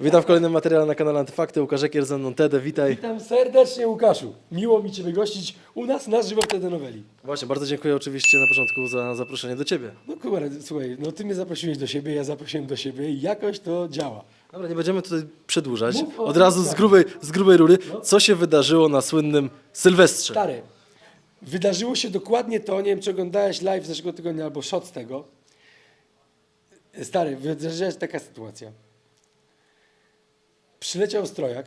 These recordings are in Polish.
Witam w kolejnym materiale na kanale Antyfakty. Łukasz Ekier ze mną Tede, witaj. Witam serdecznie Łukaszu. Miło mi Ciebie gościć u nas na żywo w TD Noweli. Właśnie, bardzo dziękuję oczywiście na początku za zaproszenie do Ciebie. No kurwa, słuchaj, no Ty mnie zaprosiłeś do siebie, ja zaprosiłem do siebie i jakoś to działa. Dobra, nie będziemy tutaj przedłużać. Mów o Od razu z tym, grubej, z grubej rury. Co się wydarzyło na słynnym Sylwestrze? Stary, wydarzyło się dokładnie to, nie wiem czy oglądałeś live z zeszłego tygodnia albo shot z tego. Stary, wydarzyła się taka sytuacja. Przyleciał strojak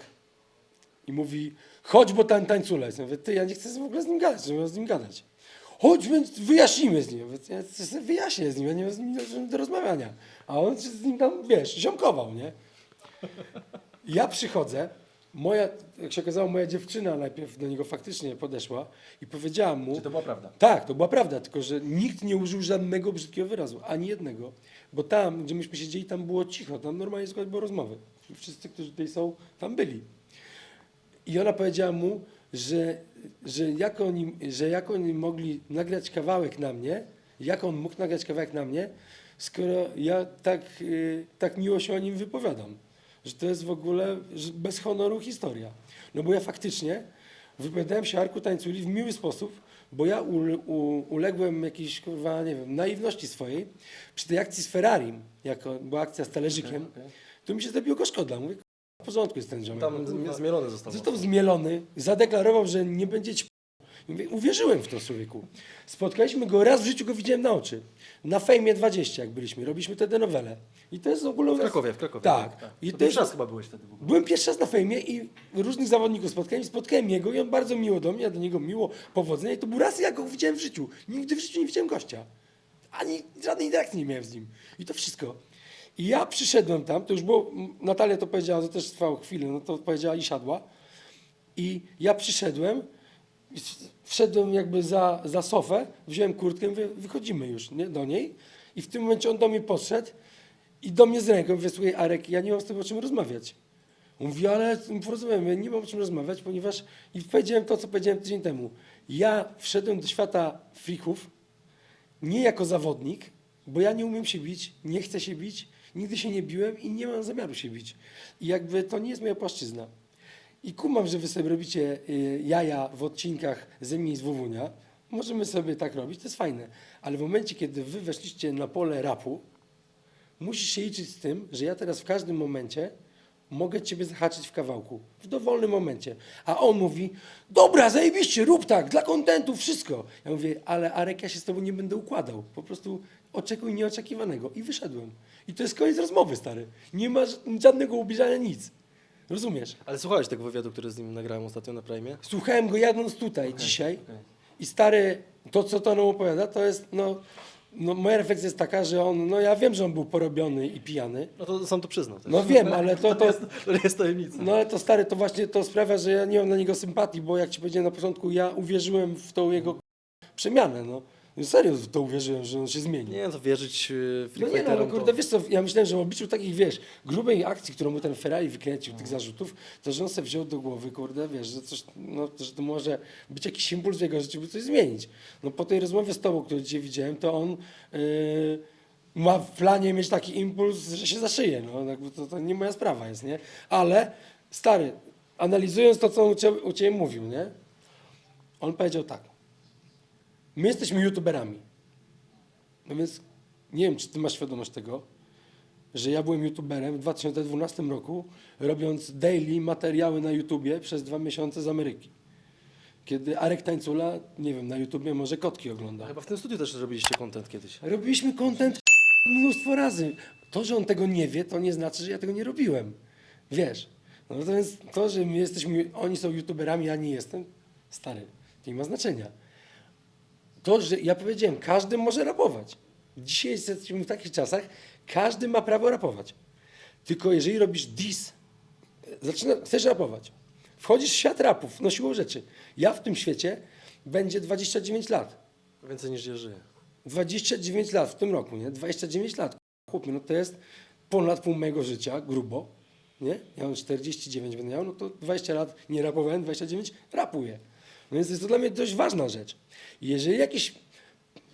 i mówi, chodź, bo tam tańcula jest. Ja mówię, ty, ja nie chcę w ogóle z nim gadać, nie mam z nim gadać. Chodź, więc wyjaśnimy z nim. Ja mówię, Ja sobie wyjaśnię z nim, ja nie mam z nim do, rozmawiania. A on się z nim tam, wiesz, ziomkował, nie? Ja przychodzę, moja, jak się okazało, moja dziewczyna najpierw do niego faktycznie podeszła i powiedziała mu... Czy to była prawda? Tak, to była prawda, tylko że nikt nie użył żadnego brzydkiego wyrazu, ani jednego. Bo tam, gdzie myśmy siedzieli, tam było cicho, tam normalnie słuchaj, było rozmowy. Wszyscy, którzy tutaj są, tam byli. I ona powiedziała mu, że, że, jak oni, że jak oni mogli nagrać kawałek na mnie, jak on mógł nagrać kawałek na mnie, skoro ja tak, y, tak miło się o nim wypowiadam. Że to jest w ogóle bez honoru historia. No bo ja faktycznie wypowiadałem się Arku Tańculi w miły sposób, bo ja ule, u, uległem jakiejś, kurwa, nie wiem, naiwności swojej. Przy tej akcji z Ferrari, jako była akcja z talerzykiem, to mi się zrobiło go szkoda. Mówię, w porządku jest ten ziomek. Tam no, kurwa. zmielony został. Został zmielony, zadeklarował, że nie będzie ci Mówię, Uwierzyłem w to człowieku. Spotkaliśmy go, raz w życiu go widziałem na oczy. Na Fejmie 20, jak byliśmy, robiliśmy te nowele. I to jest w ogóle... W Krakowie, w Krakowie. Tak. I I to jest, raz chyba byłeś wtedy w ogóle. Byłem pierwszy raz na fejmie i różnych zawodników spotkałem. Spotkałem jego i on bardzo miło do mnie, ja do niego miło, powodzenia. I to był raz, jak go widziałem w życiu. Nigdy w życiu nie widziałem gościa. Ani żadnej interakcji nie miałem z nim. I to wszystko. I ja przyszedłem tam, to już było, Natalia to powiedziała, to też trwało chwilę, no to powiedziała i siadła. I ja przyszedłem, wszedłem jakby za, za sofę, wziąłem kurtkę, mówię, wychodzimy już nie, do niej. I w tym momencie on do mnie podszedł i do mnie z ręką, mówię, słuchaj Arek, ja nie mam z tobą o czym rozmawiać. On mówi, ale porozmawiamy, ja nie mam o czym rozmawiać, ponieważ i powiedziałem to, co powiedziałem tydzień temu. Ja wszedłem do świata frików nie jako zawodnik, bo ja nie umiem się bić, nie chcę się bić, nigdy się nie biłem i nie mam zamiaru się bić. I jakby to nie jest moja płaszczyzna. I kumam, że wy sobie robicie y, jaja w odcinkach ze mnie i z Wowunia. Możemy sobie tak robić, to jest fajne. Ale w momencie, kiedy wy weszliście na pole rapu, musisz się liczyć z tym, że ja teraz w każdym momencie mogę ciebie zahaczyć w kawałku. W dowolnym momencie. A on mówi, dobra, zajebiście, rób tak, dla kontentu, wszystko. Ja mówię, ale Arek, ja się z tobą nie będę układał. Po prostu oczekuj nieoczekiwanego. I wyszedłem. I to jest koniec rozmowy, stary. Nie ma żadnego ubliżania, nic. Rozumiesz? Ale słuchałeś tego wywiadu, który z nim nagrałem ostatnio na Prime? Słuchałem go jadąc tutaj dzisiaj i stary, to co to nam opowiada, to jest, no, no moja refleksja jest taka, że on, no ja wiem, że on był porobiony i pijany, No to sam to przyznał. też. no wiem, ale to, to, jest, to nie jest tajemnica. no ale to stary, to właśnie to sprawia, że ja nie mam na niego sympatii, bo jak ci powiedziałem na początku, ja uwierzyłem w tą jego przemianę, no. Serio w to uwierzyłem, że on się zmieni. Nie, to wierzyć yy, No nie no, ale to- kurde, wiesz co, ja myślałem, że w obliczu takich, wiesz, grubej akcji, którą mu ten Ferrari wykręcił, tych zarzutów, to że on sobie wziął do głowy, kurde, wiesz, że coś, no, że to może być jakiś impuls w jego życiu, by coś zmienić. No po tej rozmowie z tobą, którą dzisiaj widziałem, to on yy, ma w planie mieć taki impuls, że się zaszyje, no, jakby to, to nie moja sprawa jest, nie? Ale, stary, analizując to, co on u ciebie, u ciebie mówił, nie? On powiedział tak, my jesteśmy youtuberami, no więc nie wiem, czy ty masz świadomość tego, że ja byłem youtuberem w 2012 roku, robiąc daily materiały na YouTubie przez dwa miesiące z Ameryki. Kiedy Arek Tańcula, nie wiem, na YouTubie może kotki ogląda. Chyba w tym studiu też robiliście content kiedyś. Robiliśmy content mnóstwo razy. To, że on tego nie wie, to nie znaczy, że ja tego nie robiłem. Wiesz. No to jest to, że my jesteśmy, oni są youtuberami, ja nie jestem, stary, to nie ma znaczenia. To, że ja powiedziałem, każdy może rapować. Dzisiaj jesteśmy w takich czasach, każdy ma prawo rapować. Tylko jeżeli robisz dis, zaczyna, chcesz rapować, wchodzisz w świat rapów, no siłą rzeczy. Ja w tym świecie będzie 29 lat. Więcej niż ja żyję. 29 lat w tym roku, nie? 29 lat. Chłopie, no to jest ponad pół mojego życia, grubo, nie? Ja mam 49 będę miał, no to 20 lat nie rapowałem, 29 rapuję. No więc jest to dla mnie dość ważna rzecz. Jeżeli jakiś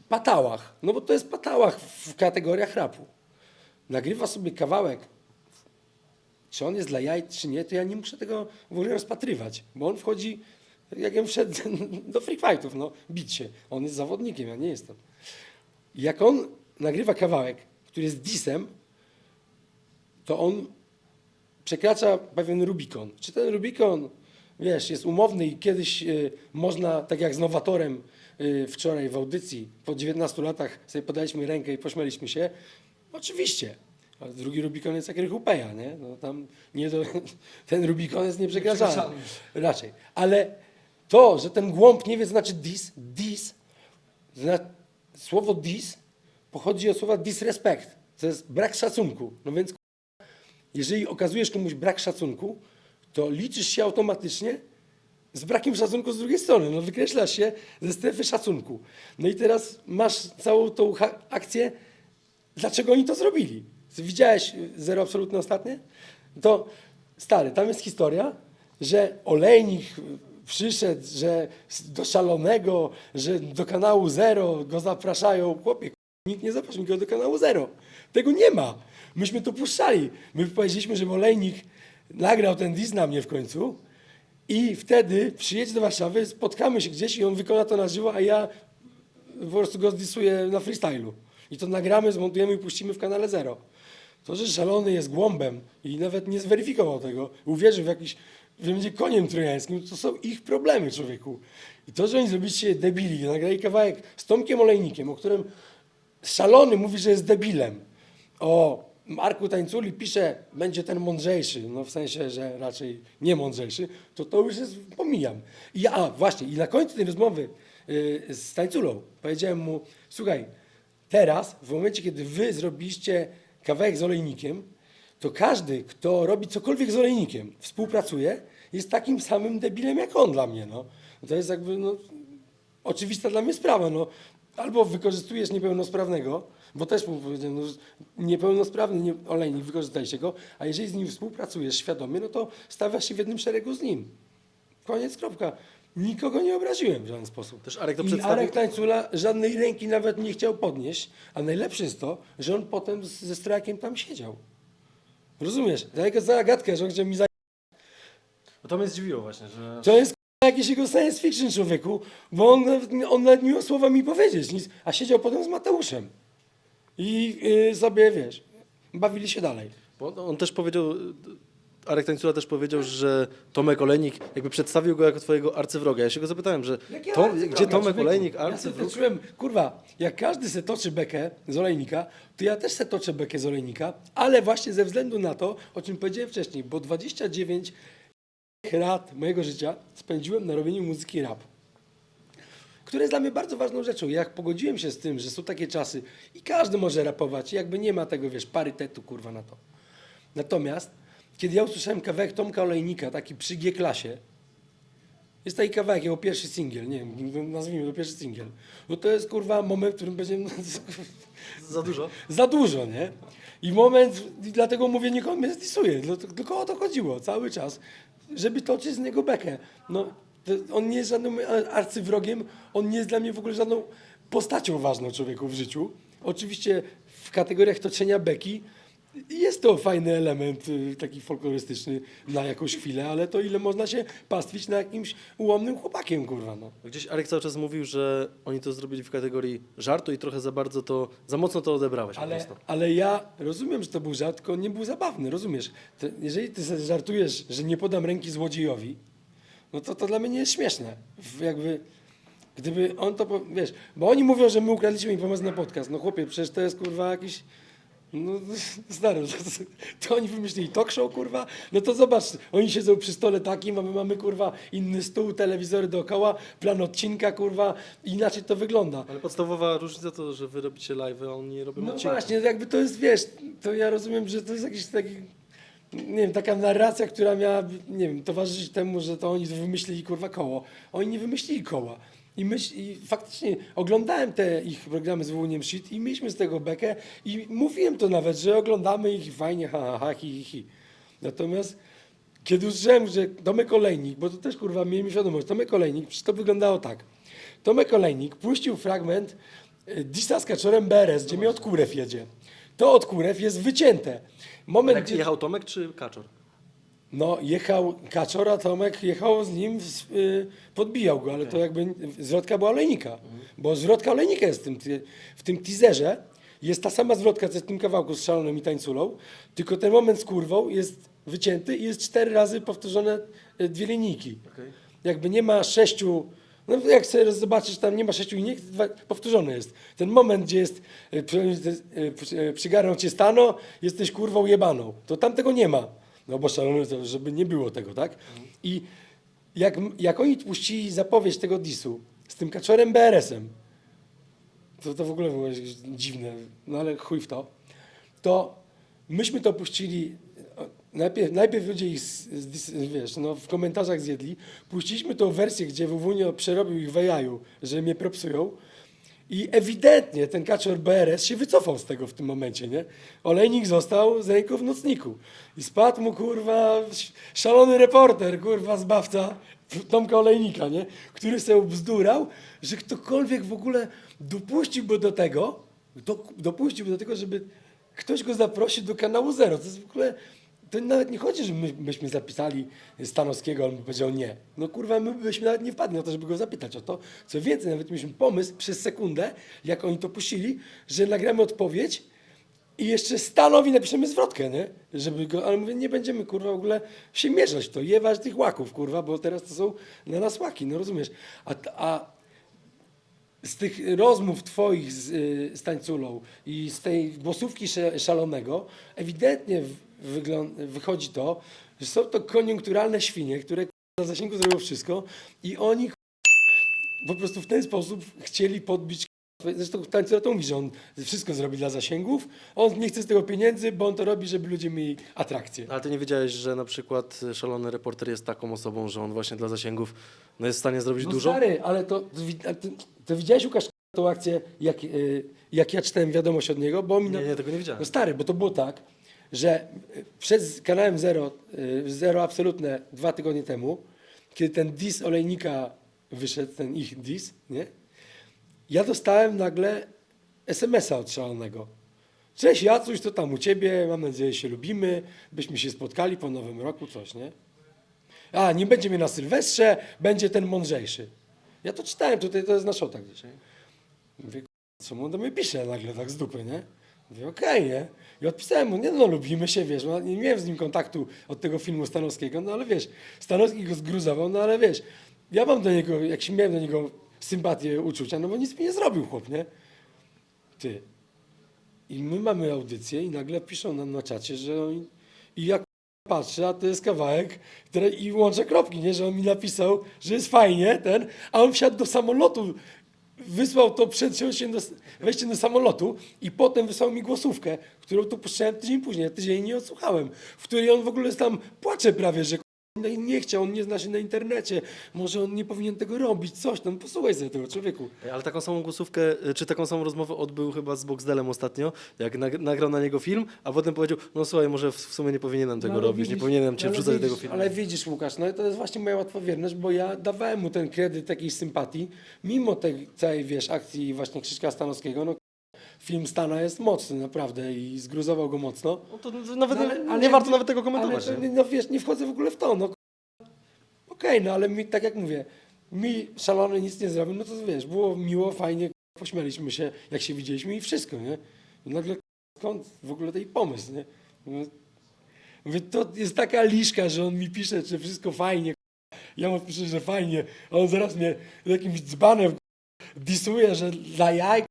patałach, no bo to jest patałach w kategoriach rapu, nagrywa sobie kawałek czy on jest dla jaj, czy nie, to ja nie muszę tego w ogóle rozpatrywać, bo on wchodzi, jak ja wszedł do free fightów, no, bić się. On jest zawodnikiem, ja nie jestem. Jak on nagrywa kawałek, który jest disem, to on przekracza pewien Rubikon. Czy ten Rubikon, wiesz, jest umowny i kiedyś y, można, tak jak z Nowatorem y, wczoraj w audycji, po 19 latach sobie podaliśmy rękę i pośmialiśmy się? Oczywiście. Ale drugi Rubikon jest jak Rychupeja, nie? No tam nie do, ten Rubikon jest nieprzekraczalny. Raczej. Ale to, że ten głąb nie wie, znaczy dis, dis, zna, słowo dis pochodzi od słowa disrespect. To jest brak szacunku. No więc jeżeli okazujesz komuś brak szacunku, to liczysz się automatycznie z brakiem szacunku z drugiej strony. No wykreślasz się ze strefy szacunku. No i teraz masz całą tą akcję, dlaczego oni to zrobili. Widziałeś y, Zero Absolutne ostatnie? To stary, tam jest historia, że olejnik y, przyszedł, że do szalonego, że do kanału Zero go zapraszają. Chłopie, Nikt nie zaprosił nikogo do kanału Zero. Tego nie ma. Myśmy to puszczali. My powiedzieliśmy, że Olejnik nagrał ten diss na mnie w końcu i wtedy przyjedź do Warszawy, spotkamy się gdzieś i on wykona to na żywo, a ja po prostu go zdisuję na freestylu. I to nagramy, zmontujemy i puścimy w kanale Zero. To, że szalony jest głąbem i nawet nie zweryfikował tego, uwierzył w jakiś, będzie koniem trojańskim, to są ich problemy, człowieku. I to, że oni zrobiliście debili, nagrali kawałek z Tomkiem Olejnikiem, o którym szalony mówi, że jest debilem. O Marku Tańculi pisze, będzie ten mądrzejszy, no w sensie, że raczej nie mądrzejszy, to to już jest, pomijam. I ja, a właśnie, i na końcu tej rozmowy y, z Tańculą powiedziałem mu, słuchaj, teraz, w momencie, kiedy wy zrobiliście kawałek z olejnikiem, to każdy, kto robi cokolwiek z olejnikiem, współpracuje, jest takim samym debilem jak on dla mnie. No. To jest jakby no, oczywista dla mnie sprawa. No. Albo wykorzystujesz niepełnosprawnego, bo też mu powiedziałem, no, niepełnosprawny nie, olejnik, wykorzystajcie go, a jeżeli z nim współpracujesz świadomie, no to stawiasz się w jednym szeregu z nim. Koniec, kropka. Nikogo nie obraziłem w żaden sposób. Też Arek to I przedstawił- Arek Tańcula żadnej ręki nawet nie chciał podnieść, a najlepsze jest to, że on potem z- ze strakiem tam siedział. Rozumiesz? Taka zagadka, że on chciał mi za... No to mnie zdziwiło właśnie, że... To jest k***a, jakiś jego science fiction człowieku, bo on, nawet nie- on nawet nie miał słowa mi powiedzieć, nic, a siedział potem z Mateuszem. I y, sobie, wiesz, bawili się dalej. Bo on też powiedział, Arek Tańcula też powiedział, że Tomek Olejnik jakby przedstawił go jako twojego arcywroga. Ja się go zapytałem, że Jakie to, arcywroga, gdzie Tomek człowieku? Olejnik, Ja toczyłem, kurwa, jak każdy se toczy bekę z olejnika, to ja też se toczę bekę z olejnika, ale właśnie ze względu na to, o czym powiedziałem wcześniej, bo 29 lat mojego życia spędziłem na robieniu muzyki rap. Które jest dla mnie bardzo ważną rzeczą. Jak pogodziłem się z tym, że są takie czasy i każdy może rapować, i jakby nie ma tego, wiesz, parytetu, kurwa, na to. Natomiast, kiedy ja usłyszałem kawałek Tomka Olejnika, taki przy G-klasie, jest taki kawałek, jego pierwszy singiel, nie wiem, nazwijmy to pierwszy singiel. No to jest kurwa moment, w którym będzie Za dużo? za dużo, nie? I moment, i dlatego mówię, nikogo mnie zdisuje, tylko o to chodziło cały czas, żeby toczyć z niego bekę. No, on nie jest żadnym arcywrogiem, on nie jest dla mnie w ogóle żadną postacią ważną człowieku w życiu. Oczywiście w kategoriach toczenia beki jest to fajny element y, taki folklorystyczny na jakąś chwilę, ale to ile można się pastwić na jakimś ułomnym chłopakiem, kurwa, no. Gdzieś Arek cały czas mówił, że oni to zrobili w kategorii żartu i trochę za bardzo to, za mocno to odebrałeś Ale, ale ja rozumiem, że to był żart, tylko nie był zabawny, rozumiesz? Jeżeli ty żartujesz, że nie podam ręki złodziejowi, no to to dla mnie nie jest śmieszne. W- Jakby, gdyby on to, po- wiesz, bo oni mówią, że my ukradliśmy im pomysł na podcast. No chłopie, przecież to jest kurwa jakiś, no stary, to, to oni wymyślili talk show, kurwa, no to zobacz, oni siedzą przy stole takim, a my mamy, kurwa, inny stół, telewizory dookoła, plan odcinka, kurwa, inaczej to wygląda. Ale podstawowa różnica to, że wy robicie live, a oni robią No odcinki. właśnie, jakby to jest, wiesz, to ja rozumiem, że to jest jakiś taki, nie wiem, taka narracja, która miała, nie wiem, towarzyszyć temu, że to oni wymyślili, kurwa, koło. Oni nie wymyślili koła. I, myśl, I faktycznie oglądałem te ich programy z Wołuniem Shit i mieliśmy z tego bekę i mówiłem to nawet, że oglądamy ich fajnie, ha, ha, ha, hi, hi, hi. Natomiast kiedy usłyszałem, że Tomek Olejnik, bo to też kurwa miejmy świadomość, Tomek Olejnik, przecież to wyglądało tak. Tomek Olejnik puścił fragment y, Disa z Kaczorem Beres, gdzie mi od Kurew jedzie. To od Kurew jest wycięte. Moment, Jak gdzie... jechał Tomek czy Kaczor? No, jechał Kaczora, Tomek jechał z nim, w- y, podbijał go, ale to jakby zwrotka była olejnika. Bo zwrotka olejnika jest w tym, ty- w tym teaserze. Jest ta sama zwrotka, co w tym kawałku z szalonym i tańculą, tylko ten moment z kurwą jest wycięty i jest cztery razy powtórzone y, dwie linijki. Jakby nie ma sześciu, no jak sobie zobaczysz, tam nie ma sześciu linijek, dwa- powtórzone jest. Ten moment, gdzie jest y, y, y, przygarnął cię stano, jesteś kurwą jebaną. To tam tego nie ma. No bo szalony, żeby nie było tego, tak? I jak, jak oni puścili zapowiedź tego disu z tym kaczorem BRS-em, to, to w ogóle było dziwne, no ale chuj w to, to myśmy to puścili, najpierw, najpierw ludzie ich, wiesz, no, w komentarzach zjedli, puściliśmy tą wersję, gdzie Wówunio przerobił ich w jaju, że mnie propsują i ewidentnie ten kaczor BRS się wycofał z tego w tym momencie, nie? Olejnik został z ręką w nocniku i spadł mu, kurwa, sz- szalony reporter, kurwa, zbawca Tomka Olejnika, nie? Który sobie bzdurał, że ktokolwiek w ogóle dopuściłby do tego, do, dopuściłby do tego, żeby ktoś go zaprosił do kanału Zero. To jest w ogóle, to nawet nie chodzi, że my byśmy zapisali Stanowskiego, on by powiedział nie. No kurwa, my byśmy nawet nie wpadli na to, żeby go zapytać o to. Co więcej, nawet mieliśmy pomysł przez sekundę, jak oni to puścili, że nagramy odpowiedź i jeszcze Stanowi napiszemy zwrotkę, nie? Żeby go, ale mówię, nie będziemy kurwa w ogóle się mieszać w to, jewać tych łaków, kurwa, bo teraz to są na nas łaki, no rozumiesz? A, a z tych rozmów twoich z, y, z Tańculą i z tej głosówki szalonego ewidentnie wychodzi to, że są to koniunkturalne świnie, które na zasięgu zrobią wszystko i oni po prostu w ten sposób chcieli podbić Zresztą Tańcula to mówi, że on wszystko zrobi dla zasięgów, on nie chce z tego pieniędzy, bo on to robi, żeby ludzie mieli atrakcję. Ale ty nie wiedziałeś, że na przykład szalony reporter jest taką osobą, że on właśnie dla zasięgów no jest w stanie zrobić No dużo? stary, ale to, to, to widziałeś Łukasz tą akcję, jak, y, jak ja czytałem wiadomość od niego, bo mi na- Nie, nie, tego nie widziałem. No stary, bo to było tak, że y, przed kanałem Zero, y, Zero Absolutne dwa tygodnie temu, kiedy ten dis Olejnika wyszedł, ten ich dis, nie? Ja dostałem nagle SMS-a od szalonego. Cześć Jacuś, to tam u ciebie, mam nadzieję, że się lubimy, byśmy się spotkali po nowym roku, coś, nie? A, nie będzie mnie na Sylwestrze, będzie ten mądrzejszy. Ja to czytałem, tutaj to jest na szotach dzisiaj. Mówię, "K***a, co mu do mnie pisze nagle tak z dupy, nie? Mówię, okej, nie? I odpisałem mu, nie no, lubimy się, wiesz, no, nie miałem z nim kontaktu od tego filmu Stanowskiego, no ale wiesz, Stanowski go zgruzował, no ale wiesz, ja mam do niego, jak się miałem do niego sympatię, uczucia, no bo nic mi nie zrobił chłop, nie? Ty. I my mamy audycję i nagle piszą nam na czacie, że oni... I jak patrzę, a to jest kawałek i łączę kropki, nie? Że on mi napisał, że jest fajnie ten, a on wsiadł do samolotu, wysłał to przed do, wejściem do samolotu i potem wysłał mi głosówkę, którą tu puszczałem tydzień później, ja tydzień nie odsłuchałem, w której on w ogóle tam płacze prawie, że no i nie chciał, on nie zna się na internecie, może on nie powinien tego robić, coś tam, posłuchaj sobie tego człowieku. Ale taką samą głosówkę, y, czy taką samą rozmowę odbył chyba z Boxdelem ostatnio, jak nag nagrał na niego film, a potem powiedział, no słuchaj, może w sumie nie powinienem tego No, robić, nie widzisz- powinienem cię wrzucać do tego filmu. Ale widzisz, Łukasz, no to jest właśnie moja łatwowierność, bo ja dawałem mu ten kredyt takiej sympatii, mimo tej całej, wiesz, akcji właśnie Krzyśka Stanowskiego, no film Stana jest mocny naprawdę i zgruzował go mocno. No to nawet No, nie, ale- nie ale- warto nawet tego komentować. Ale nie? no wiesz, nie wchodzę w ogóle w to, no. Okej, no ale mi, tak jak mówię, mi szalony nic nie zrobił, no to wiesz, było miło, fajnie, pośmialiśmy się, jak się widzieliśmy i wszystko, nie? I nagle skąd w ogóle tej pomysł, nie? Mówię, Mówię, to jest taka liszka, że on mi pisze, że wszystko fajnie, ja mu piszę, że fajnie, a on zaraz mnie jakimś dzbanem disuje, że dla jaj,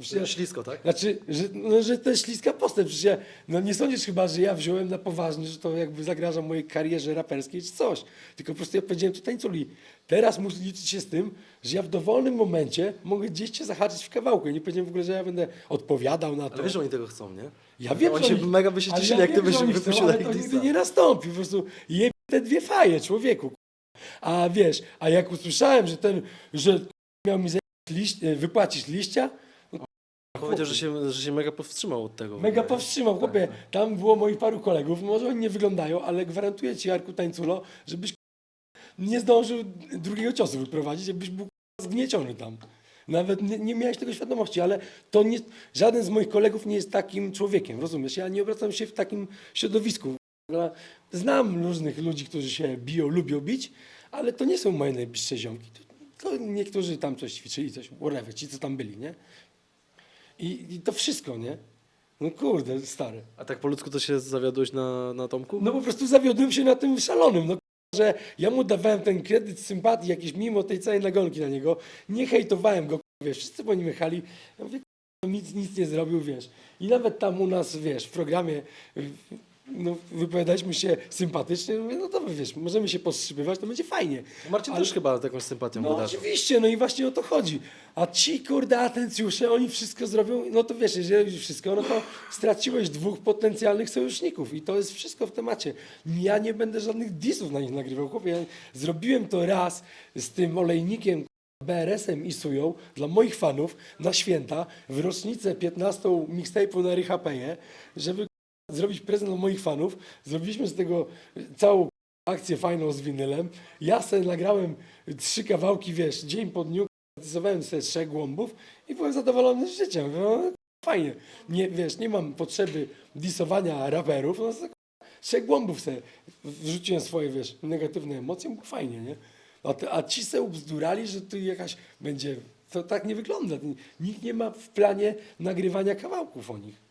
Przecież ja- Ślisko, tak? znaczy, że, no, że to jest śliska postęp. Przecież ja, no nie sądzisz chyba, że ja wziąłem na poważnie, że to jakby zagraża mojej karierze raperskiej czy coś. Tylko po prostu ja powiedziałem to tańculi. Teraz muszę liczyć się z tym, że ja w dowolnym momencie mogę gdzieś cię zahaczyć w kawałku. Ja nie powiedziałem w ogóle, że ja będę odpowiadał na to. Ale wiesz, że oni tego chcą, nie? ja wiem, oni że się mega by się ale cieszyli, jak ty byś że oni wypuścił ale to nigdy nie nastąpi. Po prostu je te dwie faje, człowieku. A wiesz, a jak usłyszałem, że ten, że miał mi zajebać liść, wypłacić liścia, Powiedział, że się, że się mega powstrzymał od tego. Mega Tak, powstrzymał, chłopie. Tam było moich paru kolegów, może oni nie wyglądają, ale gwarantuję ci, Jarku Tańculo, żebyś nie zdążył drugiego ciosu wyprowadzić, jakbyś był zgnieciony tam. Nawet nie, nie miałeś tego świadomości, ale to nie, żaden z moich kolegów nie jest takim człowiekiem, rozumiesz? Ja nie obracam się w takim środowisku Znam różnych ludzi, którzy się biją, lubią bić, ale to nie są moje najbliższe ziomki. To, to niektórzy tam coś ćwiczyli, coś, whatever, ci co tam byli, nie? I, I to wszystko, nie? No kurde, stary. A tak po ludzku to się zawiodłeś na, na Tomku? No po prostu zawiodłem się na tym szalonym, no że ja mu dawałem ten kredyt sympatii jakiś mimo tej całej nagonki na niego, nie hejtowałem go, wiesz, wszyscy po nim jechali, ja mówię, nic, nic nie zrobił, wiesz. I nawet tam u nas, wiesz, w programie y, no, wypowiadaliśmy się sympatycznie, mówię, no to wiesz, możemy się powstrzymywać, to będzie fajnie. Marcin Ale- też chyba jakąś sympatią No go darzył. oczywiście, no i właśnie o to chodzi. A ci kurde atencjusze, oni wszystko zrobią, no to wiesz, jeżeli robisz wszystko, no to straciłeś dwóch potencjalnych sojuszników i to jest wszystko w temacie. Ja nie będę żadnych disów na nich nagrywał, chłopie. Ja zrobiłem to raz z tym olejnikiem, BRS-em i Sują dla moich fanów na święta w rocznicę 15 mixtape'u na Rycha Peje, żeby zrobić prezent dla moich fanów. Zrobiliśmy z tego całą akcję fajną z winylem. Ja sobie nagrałem trzy kawałki, wiesz, dzień po dniu, zastosowałem sobie trzech głąbów i byłem zadowolony z życia. Mówię, No, fajnie. Nie, wiesz, nie mam potrzeby disowania raperów, no trzech głąbów sobie wrzuciłem swoje, wiesz, negatywne emocje, było fajnie, nie? A, te, a ci se ubzdurali, że tu jakaś będzie, to tak nie wygląda. Nikt nie ma w planie nagrywania kawałków o nich.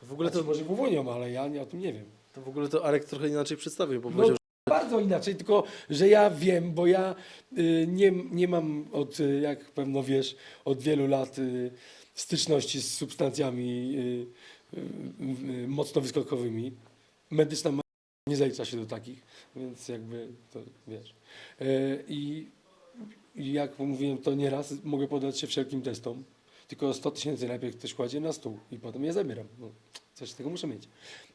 To w ogóle to, może wyłonią, ale ja nie, o tym nie wiem. to w ogóle to Arek trochę inaczej przedstawił, bo No, powiedział, bardzo inaczej, tylko że ja wiem, bo ja y, nie, nie mam od, y, jak pewno wiesz, od wielu lat y, styczności z substancjami y, y, y, mocno wyskokowymi. Medyczna ma- nie zalicza się do takich, więc jakby to wiesz. Y, I i jak mówiłem to nieraz, mogę podać się wszelkim testom. Tylko 100 tysięcy najpierw ktoś kładzie na stół i potem je zabieram. No, coś z tego muszę mieć,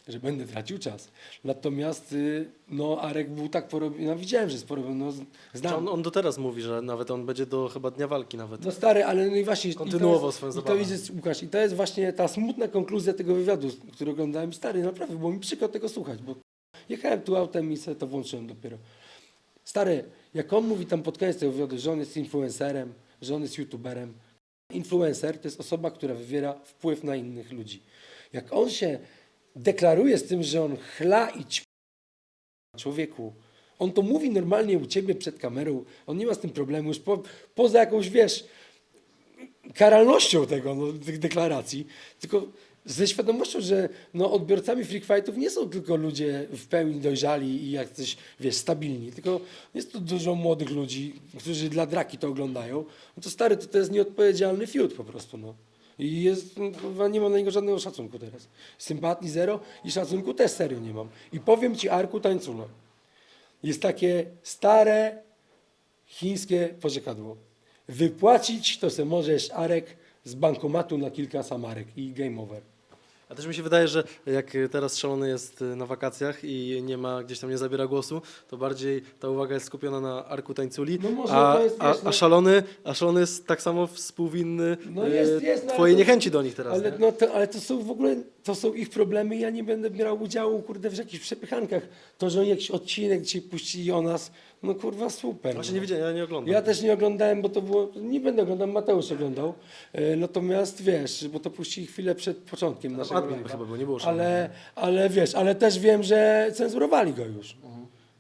że będę tracił czas. Natomiast y, no, Arek był tak porobiony, no, widziałem, że jest porobiony, no, znam. on, on do teraz mówi, że nawet on będzie do chyba dnia walki nawet. No stary, ale no i właśnie... Kontynuował swoją I to zabawę. jest, Łukasz, i to jest właśnie ta smutna konkluzja tego wywiadu, który oglądałem. Stary, naprawdę, było mi przykro tego słuchać, bo jechałem tu autem i sobie to włączyłem dopiero. Stary, jak on mówi tam pod koniec tego wywiadu, że on jest influencerem, że on jest youtuberem. Influencer to jest osoba, która wywiera wpływ na innych ludzi. Jak on się deklaruje z tym, że on chla i człowieku, on to mówi normalnie u ciebie przed kamerą, on nie ma z tym problemu, już po, poza jakąś, wiesz, karalnością tego, no, tych deklaracji, tylko ze świadomością, że no, odbiorcami freak fightów nie są tylko ludzie w pełni dojrzali i jacyś, wiesz, stabilni, tylko jest tu dużo młodych ludzi, którzy dla draki to oglądają. No to stary, to, to jest nieodpowiedzialny fiut po prostu, no. I jest, no, nie mam na niego żadnego szacunku teraz. Sympatii zero i szacunku też serio nie mam. I powiem ci, Arku Tańculo, jest takie stare, chińskie porzekadło. Wypłacić to se możesz Arek z bankomatu na kilka samarek i game over. A też mi się wydaje, że jak teraz szalony jest y, na wakacjach i nie ma, gdzieś tam nie zabiera głosu, to bardziej ta uwaga jest skupiona na Arku Tańculi, No może a, to jest, a, wiesz, a, no- szalony, a szalony jest tak samo współwinny No y, jest, jest, no ale twojej to- niechęci do nich teraz. Ale, nie? no to, ale to są w ogóle, to są ich problemy ja nie będę brał udziału, kurde, w jakichś przepychankach. To, że oni jakiś odcinek dzisiaj puścili o nas, no kurwa super. Właśnie no. nie widziałem, ja nie oglądam. Ja też nie oglądałem, bo to było, nie będę oglądał, Mateusz oglądał. E, Natomiast wiesz, bo to puścili chwilę przed początkiem naszego admin live'a. chyba był, nie było ale, ale wiesz, ale też wiem, że cenzurowali go już.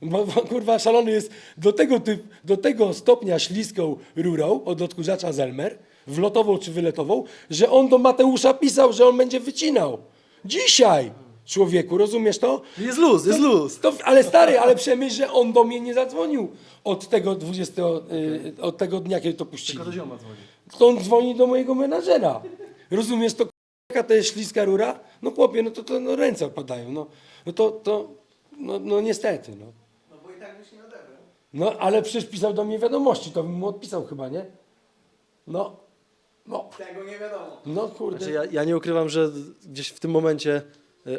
Bo, bo kurwa szalony jest do tego, typ, do tego stopnia śliską rurą od odkurzacza Zelmer, wlotową czy wyletową, że on do Mateusza pisał, że on będzie wycinał. Dzisiaj, człowieku, rozumiesz to? Jest luz, jest luz. To, ale stary, ale przemyśl, że on do mnie nie zadzwonił od tego 20, y, od tego dnia, kiedy to puścili. Tylko do zioma dzwoni. To on dzwoni do mojego menadżera. Rozumiesz to, jaka to jest śliska rura? No chłopie, no to, to no, ręce opadają. No, no to, to no, no niestety, no. No bo i tak byś nie odebrał. No, ale przecież pisał do mnie wiadomości, to bym mu odpisał chyba, nie? No, no, Tego nie wiadomo. no kurde. Znaczy ja, ja nie ukrywam, że gdzieś w tym momencie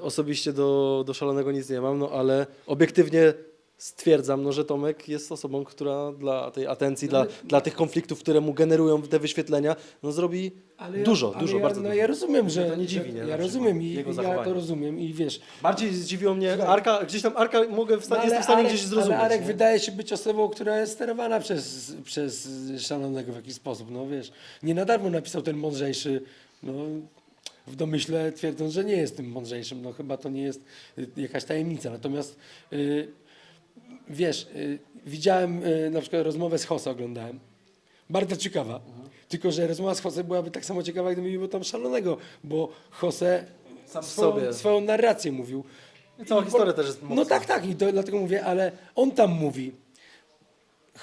osobiście do, do szalonego nic nie mam, no ale obiektywnie stwierdzam, no, że Tomek jest osobą, która dla tej atencji, dla, dla tych konfliktów, które mu generują te wyświetlenia, no zrobi Ale ja- dużo, ale dużo, ja, bardzo no, dużo. ja rozumiem, że. to nie dziwi, nie, Ja rozumiem i jego ja zachowanie. to rozumiem i wiesz. Bardziej zdziwiło mnie Słuchaj. Arka, gdzieś tam Arka mogę w No, stanie, jestem w stanie Arek, gdzieś zrozumieć. Ale Arek nie? wydaje się być osobą, która jest sterowana przez, przez szalonego w jakiś sposób, no wiesz. Nie na darmo napisał ten mądrzejszy, no w domyśle twierdząc, że nie jest tym mądrzejszym. No chyba to nie jest y, jakaś tajemnica. Natomiast y, wiesz, y, widziałem na przykład rozmowę z Hosa oglądałem. Bardzo ciekawa. Tylko, że rozmowa z Jose byłaby tak samo ciekawa, gdyby nie było tam szalonego, bo Jose Sam w swoją, sobie. swoją narrację mówił. I cała I historia bo- też jest No mocna. tak, tak, i to, dlatego mówię, ale on tam mówi.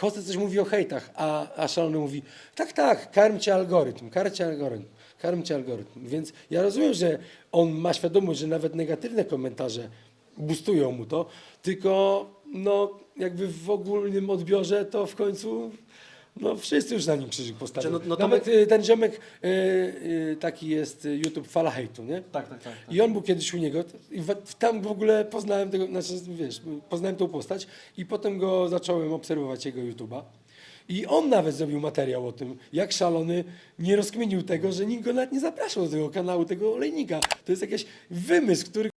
Jose coś mówi o hejtach, a, a szalony mówi, tak, tak, karm cię algorytm, karm cię algorytm, karm cię algorytm. Więc ja rozumiem, że on ma świadomość, że nawet negatywne komentarze boostują mu to, tylko no jakby w ogólnym odbiorze to w końcu no wszyscy już na nim krzyżyk postawią. Znaczy, no- no Nawet y, ten ziomek y, y, taki jest YouTube Fala Hejtu, nie? Tak, tak, tak. tak. I on był kiedyś u niego i tam w ogóle poznałem tego, znaczy wiesz, poznałem tą postać i potem go zacząłem obserwować jego YouTube'a. I on nawet zrobił materiał o tym, jak szalony nie rozkminił tego, że nikt go nawet nie zapraszał do tego kanału, tego olejnika. To jest jakiś wymysł, który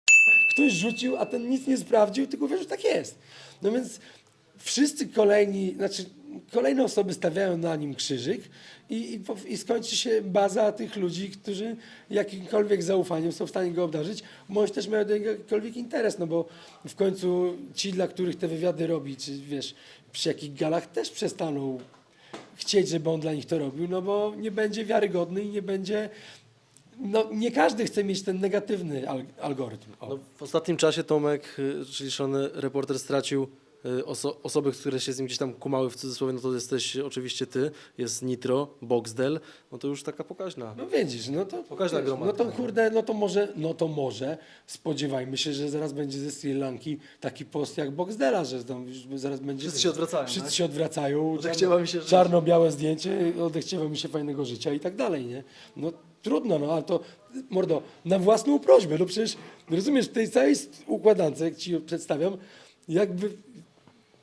ktoś rzucił, a ten nic nie sprawdził, tylko wie, że tak jest. No więc wszyscy kolejni, znaczy kolejne osoby stawiają na nim krzyżyk i, i, i skończy się baza tych ludzi, którzy jakimkolwiek zaufaniem są w stanie go obdarzyć, bądź też mają do niego jakikolwiek interes, no bo w końcu ci, dla których te wywiady robi, czy wiesz, przy jakich galach też przestaną chcieć, żeby on dla nich to robił, no bo nie będzie wiarygodny i nie będzie... No, nie każdy chce mieć ten negatywny al- algorytm. No, w ostatnim czasie Tomek, y, czyli szalony reporter, stracił oso osoby, które się z nim gdzieś tam kumały w cudzysłowie, no to jesteś oczywiście ty, jest Nitro, Boxdel, no to już taka pokaźna. No widzisz, no to, Pokaźna wiesz, gromada. no to kurde, no to może, no to może spodziewajmy się, że zaraz będzie ze Sri Lanki taki post jak Boxdela, że tam już zaraz będzie... Wszyscy się odwracają, Wszyscy tak? się odwracają. Mi się. Czarno-białe zdjęcie, odechciewa mi się fajnego życia i tak dalej, nie? No trudno, no ale to, mordo, na własną prośbę, no przecież, rozumiesz, w tej całej układance, jak ci ją przedstawiam, jakby,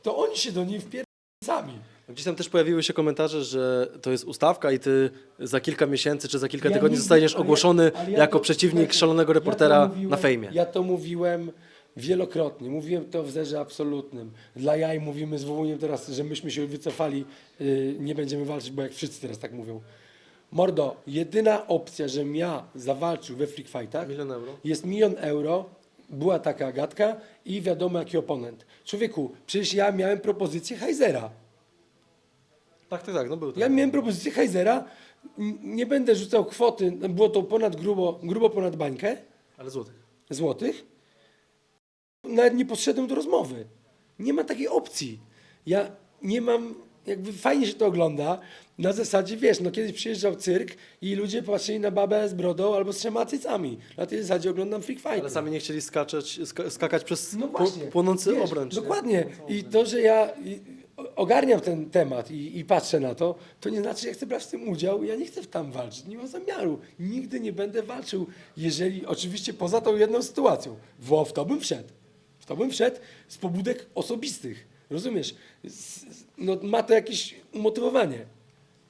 to oni się do niej wpier... sami. Gdzieś tam też pojawiły się komentarze, że to jest ustawka i ty za kilka miesięcy czy za kilka Ja tygodni nigdy- zostaniesz ale ja- ogłoszony ale ja jako to- przeciwnik słuchajcie, szalonego ja to reportera mówiłem- na fejmie. Ja to mówiłem wielokrotnie, mówiłem to w zerze absolutnym. Dla jaj mówimy z Wołuniem teraz, że myśmy się wycofali, yy, nie będziemy walczyć, bo jak wszyscy teraz tak mówią. Mordo, jedyna opcja, żebym ja zawalczył we Freak Fightach, Milion euro. jest milion euro, była taka gadka i wiadomo jaki oponent. Człowieku, przecież ja miałem propozycję Heizera. Tak, tak, tak, no był. Ja miałem propozycję Heizera, n- nie będę rzucał kwoty, było to ponad grubo, grubo ponad bańkę Ale złotych. złotych. Nawet nie podszedłem do rozmowy. Nie ma takiej opcji. Ja nie mam, jakby fajnie się to ogląda, na zasadzie, wiesz, no kiedyś przyjeżdżał cyrk i ludzie patrzyli na babę z brodą albo z trzema cycami. Na tej zasadzie oglądam freak fight. Ale sami nie chcieli skaczeć, ska skakać przez No właśnie. płonący Wiesz, obręcz. nie? Dokładnie. I to, że ja ogarniam ten temat i, i patrzę na to, to nie znaczy, że ja chcę brać w tym udział. Ja nie chcę w tam walczyć. Nie mam zamiaru. Nigdy nie będę walczył, jeżeli, oczywiście poza tą jedną sytuacją. Bo w to bym wszedł. W to bym wszedł z pobudek osobistych. Rozumiesz? Z, z- no, ma to jakieś umotywowanie.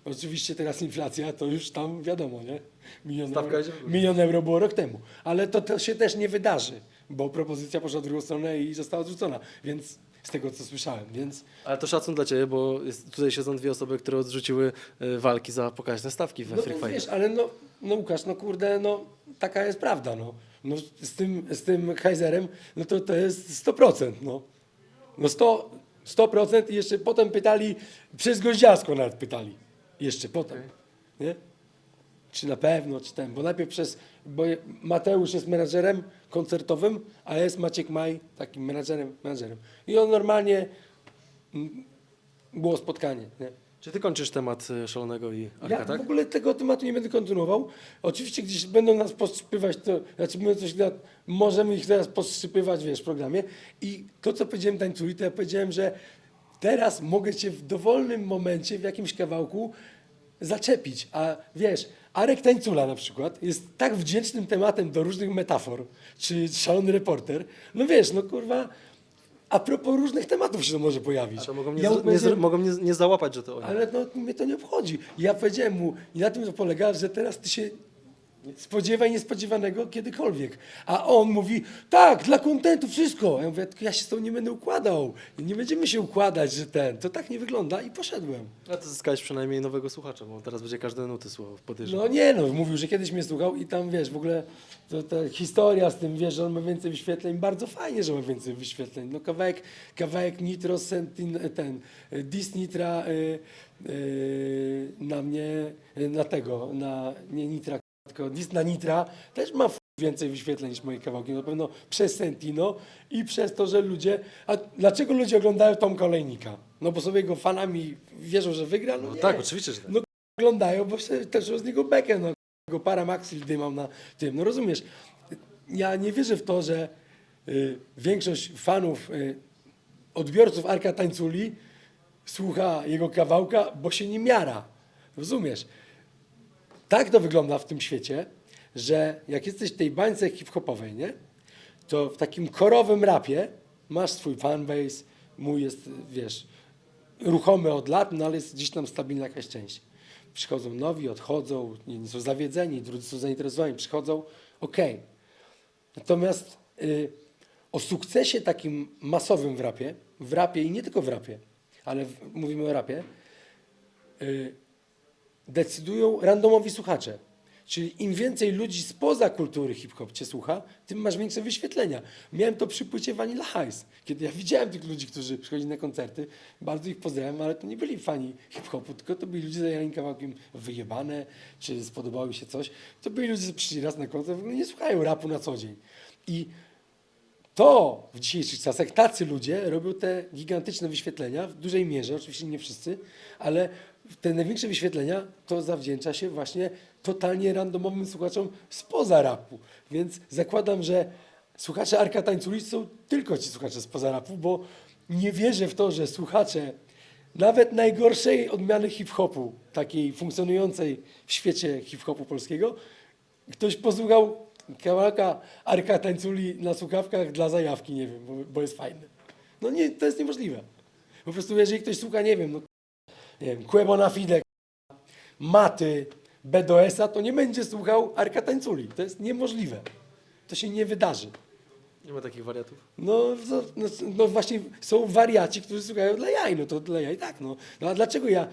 Oczywiście teraz inflacja, to już tam wiadomo, nie? Milion Stawka euro, idzie w górę. milion euro było rok temu. Ale to, to się też nie wydarzy, bo propozycja poszła w drugą stronę i została odrzucona. Więc z tego, co słyszałem, więc Ale to szacun dla Ciebie, bo jest, tutaj siedzą dwie osoby, które odrzuciły e, walki za pokaźne stawki we no to Fight. wiesz, ale no, no Łukasz, no kurde, no taka jest prawda, no. no z tym, z tym Heizerem, no to to jest 100%, no. No 100, 100% i jeszcze potem pytali, przez Goździasko nawet pytali. Jeszcze potem, nie? Czy na pewno, czy ten, bo najpierw przez, bo je- Mateusz jest menadżerem koncertowym, a jest Maciek Maj takim menadżerem, menadżerem. I on normalnie, mm, było spotkanie, nie? Czy Ty kończysz temat e, szalonego i Arka, Ja tak? w ogóle tego tematu nie będę kontynuował. Oczywiście gdzieś będą nas podszczypywać, to znaczy my coś dla, możemy ich teraz podszczypywać, wiesz, w programie. I to, co powiedziałem tańculi, to ja powiedziałem, że teraz mogę cię w dowolnym momencie, w jakimś kawałku zaczepić. A wiesz, Arek Tańcula na przykład jest tak wdzięcznym tematem do różnych metafor, czy szalony reporter. No wiesz, no kurwa, a propos różnych tematów się to może pojawić. A mogą mnie, Ja z- nie, z- mogą mnie nie załapać, że to oni. ale no, mnie to nie obchodzi. Ja powiedziałem mu, i na tym to polega, że teraz ty się spodziewaj niespodziewanego kiedykolwiek. A on mówi, tak, dla kontentu wszystko. Ja mówię, ja się z tobą nie będę układał. Nie będziemy się układać, że ten. To tak nie wygląda i poszedłem. A to zyskałeś przynajmniej nowego słuchacza, bo teraz będzie każde nuty słuchał, podejrzewam. No nie no, mówił, że kiedyś mnie słuchał i tam wiesz, w ogóle to, ta historia z tym, wiesz, że on ma więcej wyświetleń, bardzo fajnie, że ma więcej wyświetleń. No kawałek, kawałek Nitro Sentin, ten, Dis Nitra y, y, na mnie, na tego, na, nie Nitra, tylko na Nitra też ma więcej wyświetleń niż moje kawałki. Na pewno przez Sentino i przez to, że ludzie, a dlaczego ludzie oglądają Tomka Olejnika? No bo są jego fanami, wierzą, że wygra? No, No nie tak, oczywiście, że tak. No, oglądają, bo też z niego bekę, no, go paramaxil dymam na tym, no rozumiesz, ja nie wierzę w to, że y, większość fanów, y, odbiorców Arka Tańculi słucha jego kawałka, bo się nie miara, rozumiesz? Tak to wygląda w tym świecie, że jak jesteś w tej bańce hip-hopowej, nie? To w takim korowym rapie masz swój fanbase, mój jest, wiesz, ruchomy od lat, no ale jest gdzieś tam stabilna jakaś część. Przychodzą nowi, odchodzą, jedni są zawiedzeni, drudzy są zainteresowani, przychodzą, okej. Natomiast y, o sukcesie takim masowym w rapie, w rapie i nie tylko w rapie, ale w, mówimy o rapie, y, decydują randomowi słuchacze. Czyli im więcej ludzi spoza kultury hip-hop cię słucha, tym masz większe wyświetlenia. Miałem to przy płycie Vanilla Ice. Kiedy ja widziałem tych ludzi, którzy przychodzili na koncerty, bardzo ich pozdrawiam, ale to nie byli fani hip-hopu, tylko to byli ludzie zajęli kawałkiem wyjebane, czy spodobało mi się coś. To byli ludzie, którzy przyszli raz na koncert, w ogóle nie słuchają rapu na co dzień. I to w dzisiejszych czasach tacy ludzie robią te gigantyczne wyświetlenia, w dużej mierze, oczywiście nie wszyscy, ale te największe wyświetlenia to zawdzięcza się właśnie totalnie randomowym słuchaczom spoza rapu. Więc zakładam, że słuchacze Arka Tańculi są tylko ci słuchacze spoza rapu, bo nie wierzę w to, że słuchacze nawet najgorszej odmiany hip-hopu, takiej funkcjonującej w świecie hip-hopu polskiego, ktoś posłuchał kawałka Arka Tańculi na słuchawkach dla zajawki, nie wiem, bo, bo jest fajny. No nie, to jest niemożliwe. Po prostu jeżeli ktoś słucha, nie wiem, no, nie wiem, Quebo na Fide, Maty, BDS-a, to nie będzie słuchał Arka Tańculi. To jest niemożliwe. To się nie wydarzy. Nie ma takich wariatów. No, no, no, właśnie są wariaci, którzy słuchają dla jaj, no to dla jaj tak, no. no a dlaczego ja,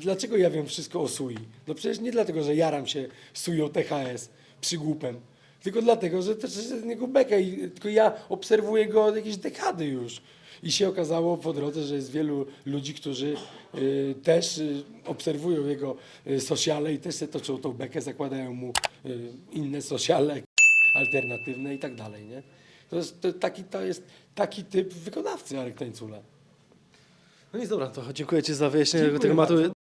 dlaczego ja wiem wszystko o sui? No przecież nie dlatego, że jaram się sują THS przygłupem, tylko dlatego, że też jest z niego beka i tylko ja obserwuję go od jakiejś dekady już. I się okazało po drodze, że jest wielu ludzi, którzy y, też y, obserwują jego y, sociale i też sobie toczą tą bekę, zakładają mu y, inne sociale alternatywne i tak dalej, nie? To jest, to taki, to jest taki typ wykonawcy Arek Tańcula. No nic, dobra, to dziękuję Ci za wyjaśnienie Dziękuję tego tematu.